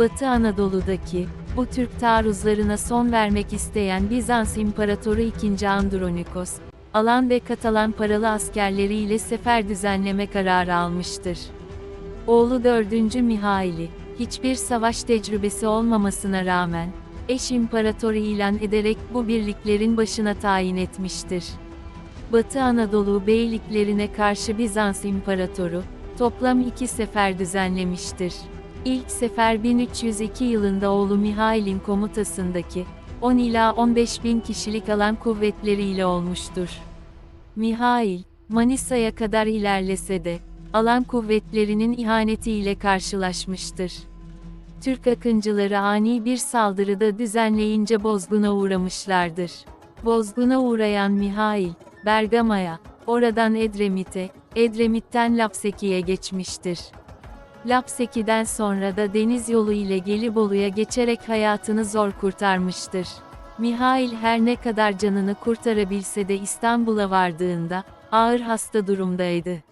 Batı Anadolu'daki, bu Türk taarruzlarına son vermek isteyen Bizans İmparatoru II. Andronikos, Alan ve Katalan paralı askerleriyle sefer düzenleme kararı almıştır. Oğlu 4. Mihail'i, hiçbir savaş tecrübesi olmamasına rağmen, eş imparatoru ilan ederek bu birliklerin başına tayin etmiştir. Batı Anadolu beyliklerine karşı Bizans İmparatoru, toplam iki sefer düzenlemiştir. İlk sefer 1302 yılında oğlu Mihail'in komutasındaki, 10 ila 15 bin kişilik alan kuvvetleriyle olmuştur. Mihail, Manisa'ya kadar ilerlese de, alan kuvvetlerinin ihanetiyle karşılaşmıştır. Türk akıncıları ani bir saldırıda düzenleyince bozguna uğramışlardır. Bozguna uğrayan Mihail, Bergama'ya, oradan Edremit'e, Edremit'ten Lapseki'ye geçmiştir. Lapseki'den sonra da deniz yolu ile Gelibolu'ya geçerek hayatını zor kurtarmıştır. Mihail her ne kadar canını kurtarabilse de İstanbul'a vardığında, ağır hasta durumdaydı.